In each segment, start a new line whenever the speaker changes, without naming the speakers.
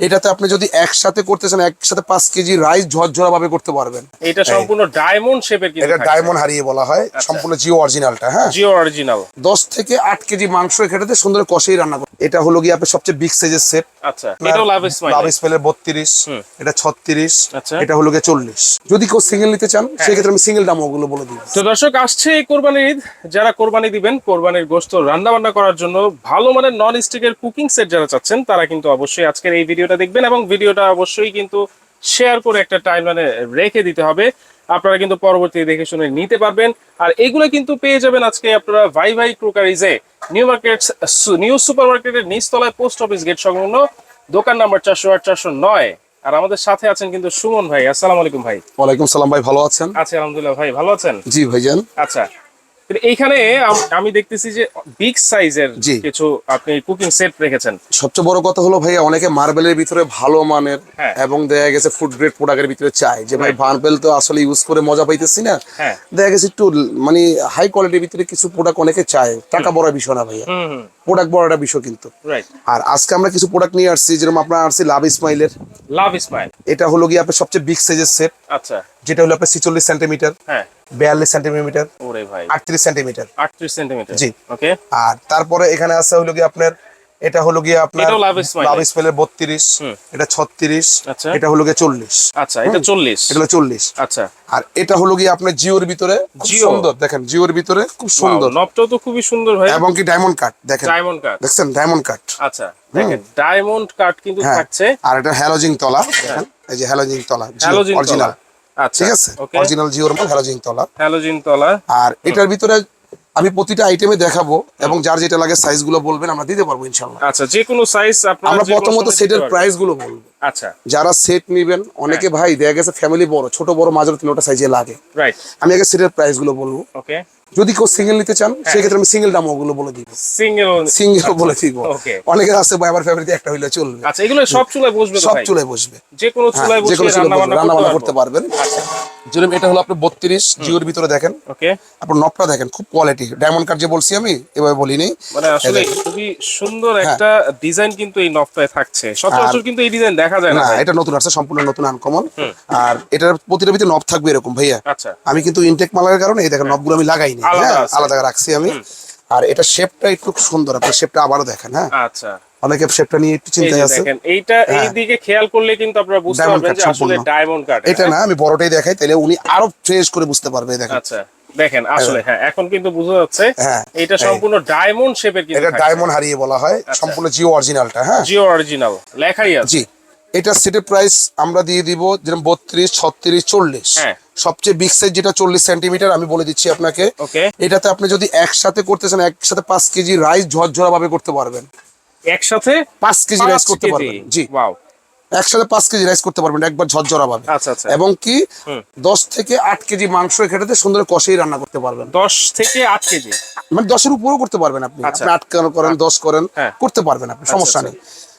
এটাতে আপনি যদি একসাথে করতে চান একসাথে পাঁচ কেজি রাইস ঝরঝরা ভাবে করতে পারবেন।
এটা সম্পূর্ণ ডায়মন্ড শেপের
এটা ডায়মন্ড হারিয়ে বলা হয় সম্পূর্ণ জিও অরিজিনালটা হ্যাঁ?
জিও অরিজিনাল
দশ থেকে আট কেজি মাংস এখানে সুন্দর কষেই রান্না করে এটা হলো গিয়ে আপনার সবচেয়ে বিগ সাইজের সেট
আচ্ছা লাভ স্মাইল
লাভ এটা
আচ্ছা।
এটা হলো গিয়ে চল্লিশ। যদি কেউ সিঙ্গেল নিতে চান সেক্ষেত্রে আমি সিঙ্গেল বলে দিই।
তো দর্শক আসছে এই কোরবানির ঈদ। যারা কোরবানি দিবেন কোরবানির গোস্ত রান্না বান্না করার জন্য ভালো মানের নন স্টিকের কুকিং সেট যারা চাচ্ছেন তারা কিন্তু অবশ্যই আজকের এই ভিডিওটা দেখবেন এবং ভিডিওটা অবশ্যই কিন্তু শেয়ার করে একটা টাইম মানে রেখে দিতে হবে। আপনারা কিন্তু পরবর্তী দেখে শুনে নিতে পারবেন। আর এগুলো কিন্তু পেয়ে যাবেন আজকে আপনারা ভাই ভাই ক্রোকারিজে নিউ মার্কেট নিউ সুপার মার্কেটের নিচতলায় পোস্ট অফিস গেট সংলগ্ন দোকান নাম্বার চারশো আট চারশো নয়। আর আমাদের সাথে আছেন কিন্তু সুমন ভাই। আসসালাম আলাইকুম ভাই।
ওয়ালাইকুম সালাম ভাই ভালো আছেন?
আছি আলহামদুলিল্লাহ ভাই ভালো আছেন?
জি ভাইজান।
আচ্ছা এইখানে আমি দেখতেছি যে বিগ সাইজের। কিছু আপনি কুকিং সেট রেখেছেন।
সবচেয়ে বড় কথা হলো ভাইয়া অনেকে মার্বেলের ভিতরে ভালো মানের
হ্যাঁ।
এবং দেখা গেছে ফুড গ্রেড প্রোডাক্টের ভিতরে চাই যে ভাই মার্বেল তো আসলে ইউজ করে মজা পাইতেছি না।
হ্যাঁ।
দেখা গেছে একটু মানে হাই কোয়ালিটির ভিতরে কিছু প্রোডাক্ট অনেকে চায়। টাকা বড় বিষয় না ভাইয়া। প্রোডাক্ট বড় একটা বিষয় কিন্তু। আর আজকে আমরা কিছু প্রোডাক্ট নিয়ে আসছি যেরকম আপনার আসছি লাভ স্মাইলের
লাভ স্মাইল
এটা হলো গিয়ে আপনার সবচেয়ে বিগ সাইজের সেট
আচ্ছা।
যেটা হলো আপনার ছিচল্লিশ সেন্টিমিটার
হ্যাঁ।
বিয়াল্লিশ সেন্টিমিটার
ওরে ভাই।
আটত্রিশ সেন্টিমিটার
আটত্রিশ সেন্টিমিটার
জি।
ওকে
আর তারপরে এখানে আছে হলো গিয়ে আপনার এটা হলো গিয়ে আপনার
লাভ
স্পেলের বত্রিশ এটা ছত্রিশ
আচ্ছা।
এটা হলো গিয়ে চল্লিশ।
আচ্ছা এটা চল্লিশ।
এটা চল্লিশ।
আচ্ছা।
আর এটা হলো গিয়ে আপনার জিওর ভিতরে খুব। সুন্দর দেখেন জিওর ভিতরে খুব সুন্দর।
নবটাও তো খুবই সুন্দর ভাই।
এবং কি ডায়মন্ড কাট দেখেন।
ডায়মন্ড কাট
দেখছেন? ডায়মন্ড কাট
আচ্ছা দেখেন ডায়মন্ড কাট কিন্তু
হ্যাঁ।
থাকছে।
আর এটা হ্যালোজিং তলা দেখেন এই যে হ্যালোজিং তলা অরিজিনাল
আচ্ছা
ঠিক আছে? অরিজিনাল জিওর মাল হ্যালোজিং তলা।
হ্যালোজিন তলা।
আর এটার ভিতরে আমি প্রতিটা আইটেমে দেখাবো এবং যার যেটা লাগে সাইজগুলো বলবেন আমরা দিতে পারব ইনশাল্লাহ
আচ্ছা যে কোনো সাইজ আপনারা
আমরা প্রথমত সেটের প্রাইসগুলো প্রাইসগুলো বলব।
আচ্ছা।
যারা সেট নিবেন অনেকে ভাই দেখা গেছে ফ্যামিলি বড় ছোট বড় মাঝারি তিনটা সাইজে লাগে।
রাইট
আমি আগে সেটের প্রাইসগুলো বলব।
ওকে
যদি কেউ সিঙ্গেল নিতে চান
হ্যাঁ।
সেক্ষেত্রে আমি সিঙ্গেল দাম ওগুলো বলে দিব।
সিঙ্গেল
সিঙ্গেল বলে দিব। অনেকে আছে ভাই আমার ফ্যামিলিতে একটা হইলে চলবে।
আচ্ছা এগুলো সব চুলায় বসবে
সব
ভাই?
বসবে।
যে কোনো
হ্যাঁ,
চুলায় বসে রান্না বান্না করতে
করতে
পারব
পারবেন যেরকম এটা হলো আপনার বত্রিশ জিওর ভিতরে দেখেন।
ওকে
আপনার নবটা দেখেন খুব কোয়ালিটি ডায়মন্ড কার্ড যে বলছি আমি এভাবে বলিনি।
মানে আসলে খুবই সুন্দর একটা ডিজাইন কিন্তু এই নফটায় থাকছে। সচরাচর কিন্তু এই ডিজাইন দেখা যায় না
না এটা নতুন আসছে সম্পূর্ণ নতুন আনকমন আর এটার প্রতিটা ভিতরে নব থাকবে এরকম ভাইয়া।
আচ্ছা।
আমি কিন্তু ইনটেক মালার কারণে এই দেখেন নবগুলো আমি লাগাইনি
আলাদা
হ্যাঁ আলাদা রাখছি আমি। আর এটা শেপটা একটু সুন্দর আপনি শেপটা আবারও দেখেন হ্যাঁ?
আচ্ছা।
অনেকে শেপটা নিয়ে একটু চিন্তায় আছে।
এইটা এই দিকে খেয়াল করলে কিন্তু আপনারা বুঝতে পারবেন যে আসলে ডায়মন্ড কাট
এটা না আমি বড়টাই দেখাই তাহলে উনি আরও ফ্রেশ করে বুঝতে পারবে দেখেন।
আচ্ছা দেখেন আসলে হ্যাঁ এখন কিন্তু বোঝা যাচ্ছে
হ্যাঁ,
এটা সম্পূর্ণ ডায়মন্ড শেপের কিন্তু
এটা ডায়মন্ড হারিয়ে বলা হয়
আচ্ছা।
সম্পূর্ণ জিও অরিজিনালটা হ্যাঁ?
জিও অরিজিনাল লেখাই আছে।
জি। এটা সেটের প্রাইস আমরা দিয়ে দিব যেরকম বত্রিশ ছত্রিশ চল্লিশ।
হ্যাঁ।
সবচেয়ে বিগ সাইজ যেটা চল্লিশ সেন্টিমিটার আমি বলে দিচ্ছি আপনাকে। এটাতে আপনি যদি একসাথে করতে চান একসাথে পাঁচ কেজি রাইস ঝরঝরা ভাবে করতে পারবেন।
একসাথে?
পাঁচ কেজি রাইস করতে পারবেন। জি। একসাথে পাঁচ কেজি রাইস করতে পারবেন একবার ঝরঝরা ভাবে।
আচ্ছা আচ্ছা।
এবং কি? দশ থেকে আট কেজি মাংস এখানে সুন্দর কষেই রান্না করতে পারবেন।
10 থেকে আট কেজি
মানে দশের উপরেও করতে পারবেন আপনি।
আচ্ছা।
আপনি আট কেন- করেন দশ করেন
হ্যাঁ।
করতে পারবেন আপনি সমস্যা নেই।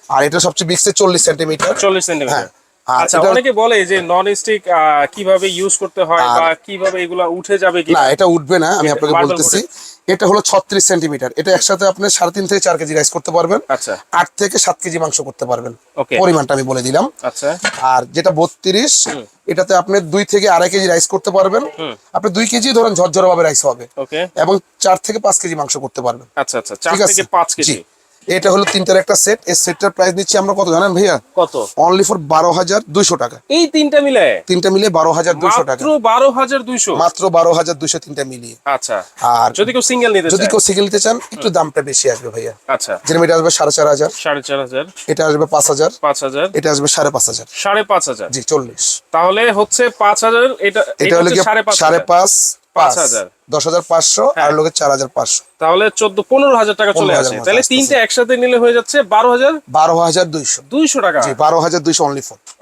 আর এটা সবচেয়ে সাইজ চল্লিশ সেন্টিমিটার
40 সেন্টিমিটার
হ্যাঁ।
আচ্ছা অনেকে বলে যে নন স্টিক কীভাবে ইউজ করতে হয় বা কীভাবে এগুলা উঠে যাবে কি?
না এটা উঠবে না আমি আপনাকে বলতেছি। এটা হলো ছত্রিশ সেন্টিমিটার এটা একসাথে আপনি সাড়ে তিন থেকে চার কেজি রাইস করতে পারবেন।
আচ্ছা।
আট থেকে সাত কেজি মাংস করতে পারবেন। পরিমাণটা আমি বলে দিলাম।
আচ্ছা।
আর যেটা বত্রিশ এটাতে আপনি দুই থেকে আড়াই কেজি রাইস করতে পারবেন। আপনি দুই কেজি ধরেন ঝরঝরা ভাবে রাইস হবে এবং চার থেকে পাঁচ কেজি মাংস করতে পারবেন।
আচ্ছা আচ্ছা। 4
ঠিক আছে?
থেকে 5 কেজি।
এটা হলো তিনটার একটা সেট এই সেটটার প্রাইস নিচ্ছি আমরা কত জানেন ভাইয়া?
কত?
অনলি ফর বারো হাজার দুইশো টাকা।
এই তিনটা মিলে?
তিনটা মিলে বারো হাজার দুইশো টাকা।
মাত্র 12200
মাত্র বারো হাজার দুইশো তিনটা মিলিয়ে।
আচ্ছা।
আর
যদি কেউ সিঙ্গেল নিতে
যদি কেউ সিঙ্গেল নিতে চান একটু দামটা বেশি আসবে ভাইয়া।
আচ্ছা।
যেরকম এটা আসবে সাড়ে চার হাজার।
4500
এটা আসবে পাঁচ হাজার।
5000
এটা আসবে সাড়ে পাঁচ হাজার।
5500
জি চল্লিশ।
তাহলে হচ্ছে 5000 এটা
এটা হলো সাড়ে পাঁচ পাঁচ
5,000
দশ হাজার পাঁচশো আর লোকে চার হাজার পাঁচশো।
তাহলে 14 15000 টাকা চলে
15,000
আসে। তাহলে তিনটা একসাথে নিলে হয়ে যাচ্ছে 12200
বারো হাজার দুইশো।
200 টাকা।
বারো হাজার দুইশো অনলি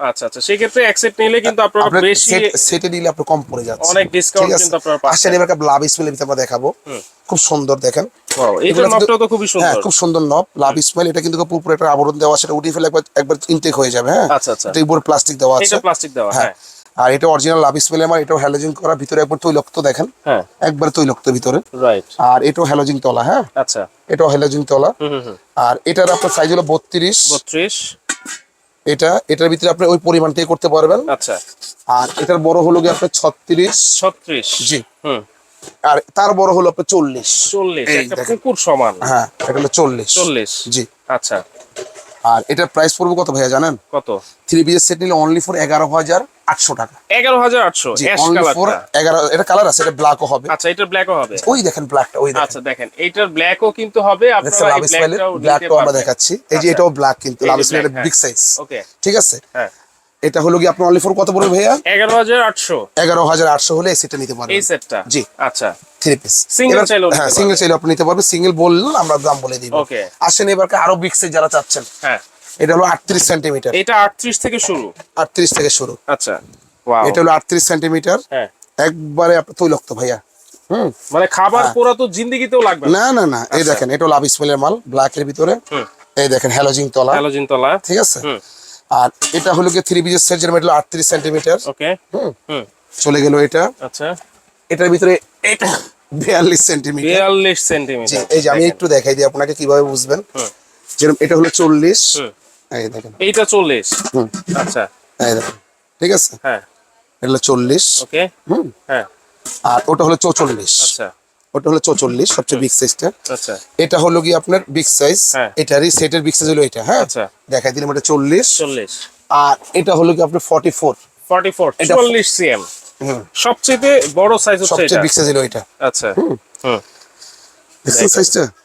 আচ্ছা আচ্ছা সেই ক্ষেত্রে অ্যাকসেপ্ট নিলে কিন্তু আপনার বেশি
সেটে নিলে আপনার কম পড়ে যাচ্ছে।
অনেক discount কিন্তু আপনারা
আসেন এবার লাভ আমরা দেখাবো। খুব সুন্দর দেখেন। হ্যাঁ
সুন্দর।
খুব সুন্দর নব লাভ স্মেল এটা কিন্তু পুরো একটা আবরণ দেওয়া সেটা উঠিয়ে ফেলে একবার একবার ইনটেক হয়ে যাবে হ্যাঁ?
আচ্ছা, আচ্ছা।
উপরে প্লাস্টিক দেওয়া আছে।
প্লাস্টিক দেওয়া
হ্যাঁ।
হ্যাঁ।
আর এটা অরিজিনাল লাভ স্মেল আমার এটাও হ্যালোজিন করা ভিতরে একবার তৈলক্ত দেখেন।
হ্যাঁ।
একবার তৈলক্ত ভিতরে।
রাইট
আর এটাও হ্যালোজিন তলা হ্যাঁ?
আচ্ছা।
এটাও হ্যালোজিন তলা।
হুম হুম হুম।
আর এটার আপনার সাইজ হলো বত্রিশ।
32
এটা এটার ভিতরে আপনি ওই পরিমাণটাই করতে পারবেন।
আচ্ছা।
আর এটার বড় হলো গিয়ে আপনার ছত্রিশ।
ছত্রিশ।
জি।
হুম।
আর তার বড় হলো আপনার চল্লিশ।
চল্লিশ। পুকুর সমান।
হ্যাঁ এটা হলো চল্লিশ।
চল্লিশ।
জি।
আচ্ছা।
আর এটার প্রাইস পড়বে কত ভাইয়া জানেন?
কত?
থ্রি পিসের সেট নিলে অনলি ফর এগারো হাজার আটশো টাকা।
এগারো হাজার আটশো
এগারো এটা কালার আছে এটা ব্ল্যাকও হবে।
আচ্ছা এটা ব্ল্যাকও হবে।
ওই দেখেন ব্ল্যাকটা ওই দেখেন।
আচ্ছা দেখেন এটার ব্ল্যাকও কিন্তু হবে আপনারা ব্ল্যাকটাও
আমরা দেখাচ্ছি। এই যে এটাও ব্ল্যাক কিন্তু লাভ। বিগ সাইজ
ওকে
ঠিক আছে?
হ্যাঁ।
এটা হলো কি আপনার অনলি ফর কত পড়বে ভাইয়া?
এগারো হাজার আটশো।
এগারো হাজার আটশো হলে এই সেটটা নিতে পারবেন।
এই সেটটা
জি।
আচ্ছা।
থ্রি পিস
চাইলেও
হ্যাঁ সিঙ্গেল চাইলে আপনি নিতে পারবেন। সিঙ্গেল বললেন আমরা দাম বলে দিব. আসেন এবারকে আরও সাইজ যারা চাচ্ছেন।
হ্যাঁ।
এটা হলো আটত্রিশ সেন্টিমিটার
এটা আটত্রিশ থেকে শুরু।
আটত্রিশ থেকে শুরু।
আচ্ছা। ওয়াও
এটা হলো আটত্রিশ সেন্টিমিটার
হ্যাঁ।
একবারে আপনার তৈলক্ত ভাইয়া। হুম।
মানে খাবার
হ্যাঁ।
পোড়া তো জিন্দিগিতেও লাগবে না।
না না না। এই দেখেন এটা হলো আবিস মাল ব্ল্যাক এর ভিতরে।
হুম।
এই দেখেন হ্যালোজিং তলা।
হ্যালোজিন তলা।
ঠিক আছে?
হুম।
আর এটা হলো কি থ্রি পিসের সেট যেটা হলো আটত্রিশ সেন্টিমিটার
ওকে
হুম। চলে গেল এটা।
আচ্ছা।
এটার ভিতরে এটা বিয়াল্লিশ সেন্টিমিটার
বিয়াল্লিশ সেন্টিমিটার
এই যে আমি একটু দেখাই দিই আপনাকে কীভাবে বুঝবেন। যেরকম এটা হলো চল্লিশ। এই দেখেন।
এইটা চল্লিশ।
হুম।
আচ্ছা।
এই দেখেন। ঠিক আছে?
হ্যাঁ।
এটা হলো চল্লিশ।
ওকে
হুম।
হ্যাঁ।
আর ওটা হলো চৌচল্লিশ।
আচ্ছা।
ওটা হলো চৌচল্লিশ সবচেয়ে বিগ সাইজটা
আচ্ছা।
এটা হলো কি আপনার বিগ সাইজ
হ্যাঁ।
এটারই সেটের বিগ সাইজ হলো এটা হ্যাঁ?
আচ্ছা।
দেখাই দিলাম এটা চল্লিশ।
চল্লিশ।
আর এটা হলো কি আপনার ফর্টি ফোর
ফর্টি ফোর চল্লিশ সিএম সবচেয়ে বড় সাইজ
সবচেয়ে বিগ সাইজ হলো এটা।
আচ্ছা। হুম।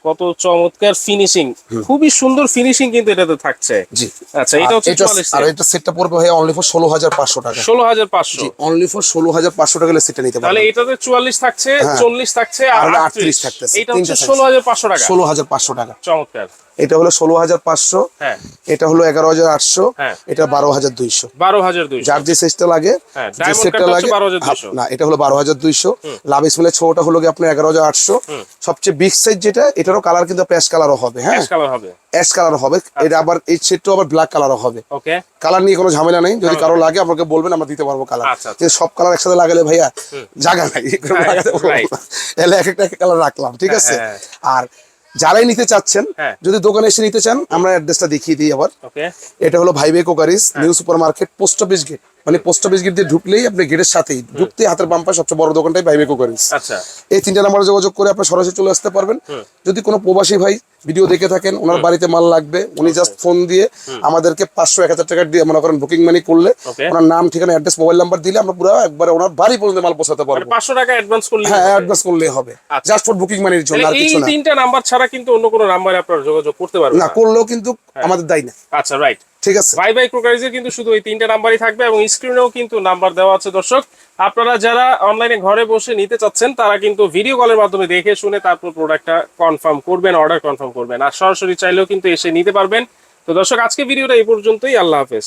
কত চমৎকার ফিনিশিং খুবই সুন্দর ফিনিশিং কিন্তু এটাতে থাকছে।
জি।
আচ্ছা এটা হচ্ছে
এটা
চুয়াল্লিশ
আর এটা সেটটা পড়বে হয় অনলি ফর ষোলো হাজার পাঁচশো টাকা।
ষোলো হাজার পাঁচশো।
অনলি ফর ষোলো হাজার পাঁচশো টাকা সেটটা নিতে
তাহলে এটাতে চুয়াল্লিশ থাকছে
হ্যাঁ।
চল্লিশ থাকছে আর
আর
আটত্রিশ।
38 থাকছে
এটা হচ্ছে
size।
ষোলো হাজার পাঁচশো টাকা।
ষোলো হাজার পাঁচশো টাকা।
চমৎকার।
এটা হলো ষোলো হাজার পাঁচশো
হ্যাঁ।
এটা হলো এগারো হাজার আটশো
হ্যাঁ।
এটা বারো হাজার দুইশো।
বারো হাজার
যার যে সেটটা লাগে
হ্যাঁ,
যে সেটটা লাগে না এটা হলো বারো হাজার দুইশো। লাভ ইসমাইলের ছোটটা হলো কি আপনার এগারো হাজার আটশো। সবচেয়ে বিগ সাইজ যেটা এটারও কালার কিন্তু প্যাশ কালারও হবে হ্যাঁ?
ক্যাশ কালার হবে।
অ্যাশ হবে। এটা আবার এই সেটটাও আবার ব্ল্যাক কালারও হবে।
ওকে।
কালার নিয়ে কোনো ঝামেলা নেই। যদি কারও লাগে আমাকে বলবেন আমরা দিতে পারব কালার
আচ্ছা, আচ্ছা।
কিন্তু সব কালার একসাথে লাগালে ভাইয়া জায়গা নাই। এক একটা কালার রাখলাম ঠিক আছে? আর যারাই নিতে চাচ্ছেন
হ্যাঁ।
যদি দোকানে এসে নিতে চান আমরা অ্যাড্রেসটা দেখিয়ে দিই আবার এটা হলো ভাইবে crockeries. New super market post office gate মানে পোস্ট অফিস গেট দিয়ে ঢুকলেই আপনি গেটের সাথেই ঢুকতে হাতের বাম পাশে সবচেয়ে বড় দোকানটাই ভাইবে কোকারিস
আচ্ছা।
এই তিনটা নাম্বারে যোগাযোগ করে আপনি সরাসরি চলে আসতে পারবেন। যদি কোনো প্রবাসী ভাই ভিডিও দেখে থাকেন ওনার বাড়িতে মাল লাগবে উনি জাস্ট ফোন দিয়ে আমাদেরকে পাঁচশো এক হাজার টাকা দিয়ে মনে করেন বুকিং মানি করলে ওনার নাম ঠিকানা অ্যাড্রেস মোবাইল নাম্বার দিলে আমরা পুরো একবারে ওনার বাড়ি পর্যন্ত মাল পৌঁছাতে
মানে
পারব।
পাঁচশো টাকা অ্যাডভান্স করলে
হ্যাঁ অ্যাডভান্স করলেই হবে। জাস্ট ফর বুকিং মানির জন্য আর কিছু না।
তিনটা নাম্বার ছাড়া কিন্তু অন্য কোনো নাম্বারে আপনারা যোগাযোগ করতে পারবেন
না
না।
করলেও কিন্তু
হ্যাঁ।
আমাদের দায় না
আচ্ছা রাইট
ঠিক আছে।
বাই বাই ক্রোকারিজের কিন্তু শুধু এই তিনটা নাম্বারই থাকবে এবং স্ক্রিনেও কিন্তু নাম্বার দেওয়া আছে দর্শক। আপনারা যারা অনলাইনে ঘরে বসে নিতে চাচ্ছেন, তারা কিন্তু ভিডিও কলের মাধ্যমে দেখে শুনে তারপর প্রোডাক্টটা কনফার্ম করবেন, অর্ডার কনফার্ম করবেন। আর সরাসরি চাইলেও কিন্তু এসে নিতে পারবেন। তো দর্শক আজকে ভিডিওটা এই পর্যন্তই। আল্লাহ হাফেজ।